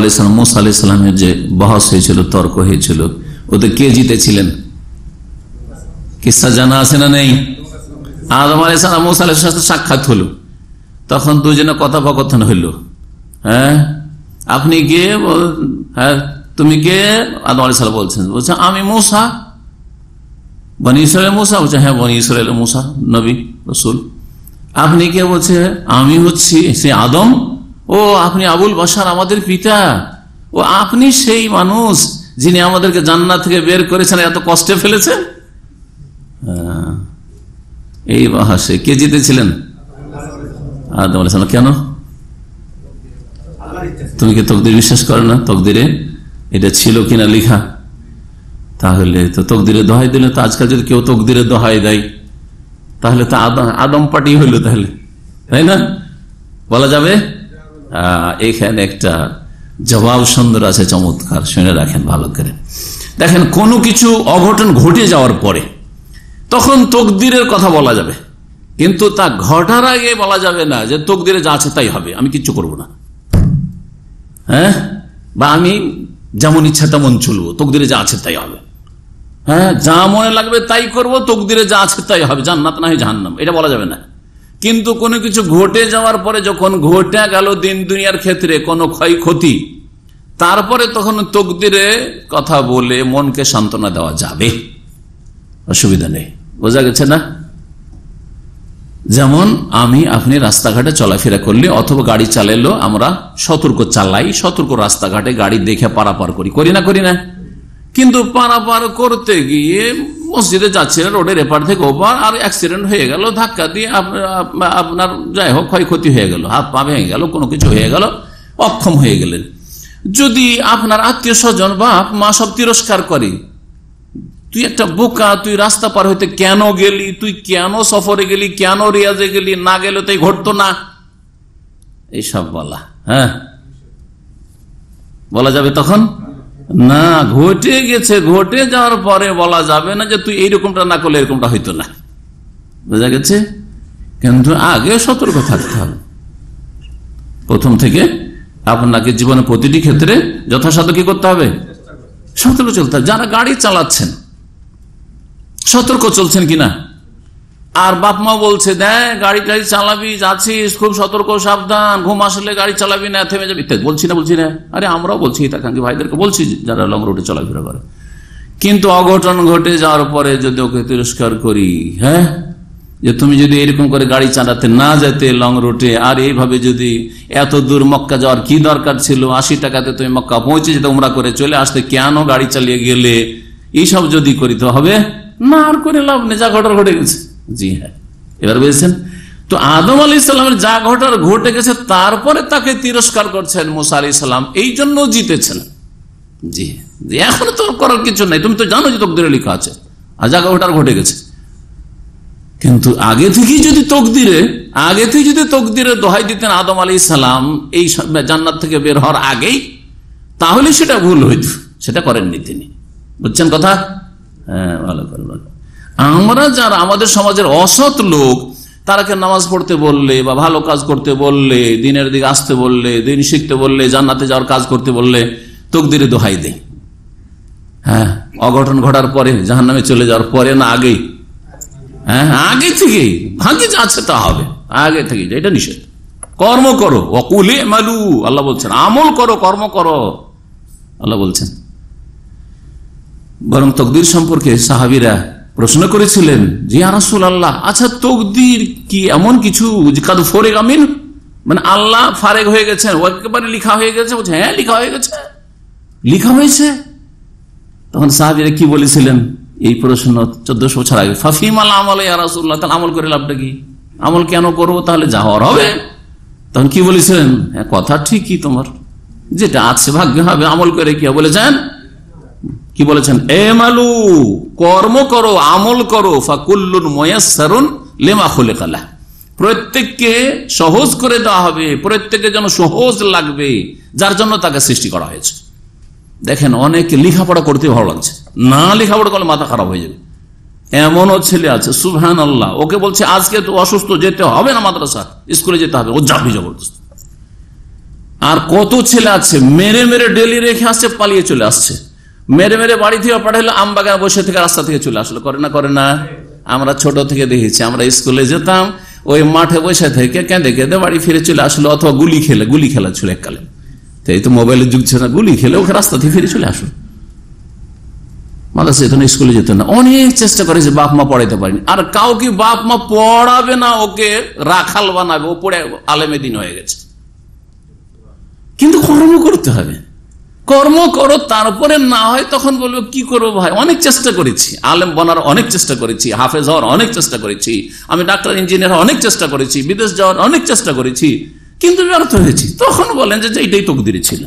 আলাইসালাম মুসা আলাইসালামের যে বহস হয়েছিল, তর্ক হয়েছিল ওতে কে জিতেছিলেন? কিসা জানা আছে না নেই? আদম আলাইসালাম মুসা আলাইসালাম সাথে সাক্ষাৎ হলো। তখন দুজনে কথোপকথন হইল। হ্যাঁ? আপনি কে? হ্যাঁ? তুমি কে? আদম আলাইসালাম বলছেন। বলছে, আমি মুসা। বনি ইসরায়েল মুসা? বলছে হ্যাঁ বনি ইসরায়েল মুসা, নবী, রসুল। আপনি কে? বলছে, আমি হচ্ছি, সে আদম। ও, আপনি আবুল বাসার আমাদের পিতা। ও, আপনি সেই মানুষ যিনি আমাদেরকে জান্নাত থেকে বের করেছেন, এত কষ্টে ফেলেছেন। এই বাহাসে কে জিতেছিলেন? আদম আলাইসালাম কেন? তুমি কি তকদির বিশ্বাস করো না? তকদিরে এটা ছিল কিনা লিখা? তাহলে তো তকদিরে দোহাই দিলে, তো আজকাল যদি কেউ তকদিরে দোহাই দেয়, তাহলে তো আদম আদম পাটি হইল তাহলে। তাই না? বলা যাবে? এখানে একটা জবাব সুন্দর আছে, চমৎকার। শুনে রাখেন ভালো করে। দেখেন, কোনো কিছু অঘটন ঘটে যাওয়ার পরে তখন তকদিরের কথা বলা যাবে। কিন্তু তা ঘটার আগে বলা যাবে না যে তকদিরে যা আছে তাই হবে। আমি কিচ্ছু করব না। হ্যাঁ? বা আমি যেমন ইচ্ছা তেমন চলবো। তকদিরে যা আছে তাই হবে। হ্যাঁ? যা মনে লাগবে তাই করব। তকদিরে যা আছে তাই হবে। জান্নাত না হয় জাহান্নাম। এটা বলা যাবে না। কিন্তু কোনো কিছু ঘটে যাওয়ার পরে যখন ঘটে গেল দিন দুনিয়ার ক্ষেত্রে কোনো ক্ষয়ক্ষতি, তারপরে তখন তকদিরে কথা বলে মনকে সান্ত্বনা দেওয়া যাবে। অসুবিধা নেই। বোঝা গেছে না? যেমন আমি আপনি রাস্তাঘাটে চলাফেরা করলে অথবা গাড়ি চালাইলো আমরা সতর্ক চালাই, সতর্ক রাস্তাঘাটে গাড়ি দেখে পারাপার করি। করি না করি না। কিন্তু পারাপার করতে গিয়ে মসজিদে যাচ্ছে রোডের এপার থেকে ওপার, আর অ্যাক্সিডেন্ট হয়ে গেল, ধাক্কা দিয়ে আপ- আপ- আপনার যাই হোক, ক্ষয়ক্ষতি হয়ে গেল, হাত পা ভেঙে গেল, কোনো কিছু হয়ে গেল, অক্ষম হয়ে গেলেন। যদি আপনার আত্মীয় স্বজন, বাপ, মা সব তিরস্কার করে, তুই একটা বোকা, তুই রাস্তা পার হইতে কেন গেলি, তুই কেন সফরে গেলি, কেন রিয়াজে গেলি, না গেলে তাই ঘটতো না? এইসব বলা হ্যাঁ? বলা যাবে তখন? না, ঘটে গেছে, ঘটে যাওয়ার পরে বলা যাবে না যে তুই এইরকমটা না করলে এরকমটা হইতো না। বোঝা গেছে? কিন্তু আগে সতর্ক থাকতে হবে। প্রথম থেকে আপনাকে জীবনের প্রতিটি ক্ষেত্রে যথাসাধ্য কি করতে হবে? সতর্ক চলতে হবে। যারা গাড়ি চালাচ্ছেন, সতর্ক চলছেন কিনা? আর বাপ মা বলছে, দেখ, গাড়ি টাড়ি চালাবি, যাচ্ছিস, খুব সতর্ক, সাবধান, ঘুম আসলে গাড়ি চালাবি না, থেমে যাবি। ইত্যাদি বলছি না বলছি না। আরে, আমরাও বলছি হিতাকাঙ্ক্ষী ভাইদেরকে বলছি যারা লং রুটে চলাফেরা করে। কিন্তু অঘটন ঘটে যাওয়ার পরে যদি ওকে তিরস্কার করি হ্যাঁ? যে তুমি যদি এরকম করে গাড়ি চালাতে না যেতে লং রুটে, আর এইভাবে যদি এত দূর মক্কা যাওয়ার কি দরকার ছিল? আশি টাকাতে তুমি মক্কা পৌঁছে যেতে, উমরা করে চলে আসতে, কেন গাড়ি চালিয়ে গেলে? এইসব যদি করিতে হবে? না, আর করে লাভ নেই, যা ঘটার ঘটে গেছে। জি হ্যাঁ। এবার বুঝেছেন? তো আদম আলী ইসলামের যা ঘটার ঘটে গেছে তারপরে তাকে তিরস্কার করছেন মুসা আলি সাল্লাম এই জন্য জিতেছেন। জি জি, এখন তো করার কিছু নাই। তুমি তো জানো যে তকদিরে লেখা আছে। আর যা ঘটার ঘটে গেছে। কিন্তু আগে থেকেই যদি তকদিরে আগে থেকে যদি তকদিরে দোহাই দিতেন আদম আলী সালাম এই জান্নাত থেকে বের হওয়ার আগেই তাহলে সেটা ভুল হইত। সেটা করেননি তিনি। বুঝছেন কথা? হ্যাঁ ভালো করে ভালো। আমরা যারা আমাদের সমাজের অসৎ লোক, তারাকে নামাজ পড়তে বললে বা ভালো কাজ করতে বললে, দিনের দিকে আসতে বললে, দিন শিখতে বললে, জান্নাতে যাওয়ার কাজ করতে বললে তকদিরে দোহাই দেয় হ্যাঁ অঘটন ঘটার পরে জাহান নামে চলে যাওয়ার পরে না আগেই। হ্যাঁ আগে থেকে ভাগে আছে তা হবে। আগে থেকে এটা নিষেধ। কর্ম করো অকুলে মালু আল্লাহ বলছেন। আমল করো, কর্ম করো, আল্লাহ বলছেন। বরং তকদির সম্পর্কে সাহাবিরা প্রশ্ন করেছিলেন, জি রাসূল আল্লাহ আচ্ছা তকদির কি এমন কিছু? যে কাদু ফোরে আমিন? মানে আল্লাহ ফারেক হয়ে গেছেন একেবারে লিখা হয়ে গেছে, বলছে হ্যাঁ লিখা হয়ে গেছে। লিখা হয়েছে? তখন সাহাবিরা কি বলেছিলেন? এই প্রশ্ন চোদ্দশো বছর আগে ফাফিম আল আমল আমল করে লাভটা কি? আমল কেন করব? তাহলে যা হওয়ার হবে। তখন কি বলেছিলেন? হ্যাঁ কথা ঠিকই তোমার, যেটা আছে ভাগ্য হবে, আমল করে কি? বলেছেন কি বলেছেন? এ মালু কর্ম করো, আমল করো, ফাকুল্লুন ময়াসারুন লেমা খুলে কালা প্রত্যেককে সহজ করে দেওয়া হবে প্রত্যেকে যেন সহজ লাগবে, যার জন্য তাকে সৃষ্টি করা হয়েছে। দেখেন, অনেকে লেখাপড়া করতে ভালো লাগছে। না লেখাপড়া করলে মাথা খারাপ হয়ে যাবে। এমনও ছেলে আছে সুবহান আল্লাহ ওকে বলছে, আজকে তো অসুস্থ, যেতে হবে না মাদ্রাসা স্কুলে যেতে হবে। ও যাবে জবরদস্ত। আর কত ছেলে আছে, মেরে মেরে ডেলি রেখে আসছে, পালিয়ে চলে আসছে। মেরে মেরে বাড়ি থেকে পাঠাইলো, আম বাগান বসে থেকে রাস্তা থেকে চলে আসলো। করে না করে না। আমরা ছোট থেকে দেখেছি, আমরা স্কুলে যেতাম, ওই মাঠে বসে থেকে কেঁদে কেঁদে বাড়ি ফিরে চলে আসলো, অথবা গুলি খেলে, গুলি খেলা ছিল এককালে। তো এই তো মোবাইলের যুগ ছিল না, গুলি খেলে ওকে রাস্তা থেকে ফিরে চলে আসলো। মাদ্রাসা যেত না স্কুলে যেত না। অনেক চেষ্টা করেছে বাপ মা পড়াইতে পারেনি। আর কাউকে বাপ মা পড়াবে না, ওকে রাখাল বানাবে ও পড়ে আলেমে দিন হয়ে গেছে। কিন্তু কর্ম করতে হবে। কর্ম করো তারপরে না হয় তখন বলব, কি করব ভাই? অনেক চেষ্টা করেছি। আলেম বনার অনেক চেষ্টা করেছি, হাফেজ হওয়ার অনেক চেষ্টা করেছি, আমি ডাক্তার, ইঞ্জিনিয়ার অনেক চেষ্টা করেছি, বিদেশ যাওয়ার অনেক চেষ্টা করেছি। কিন্তু ব্যর্থ হয়েছি। তখন বলেন যে, এটাই তকদিরি ছিল।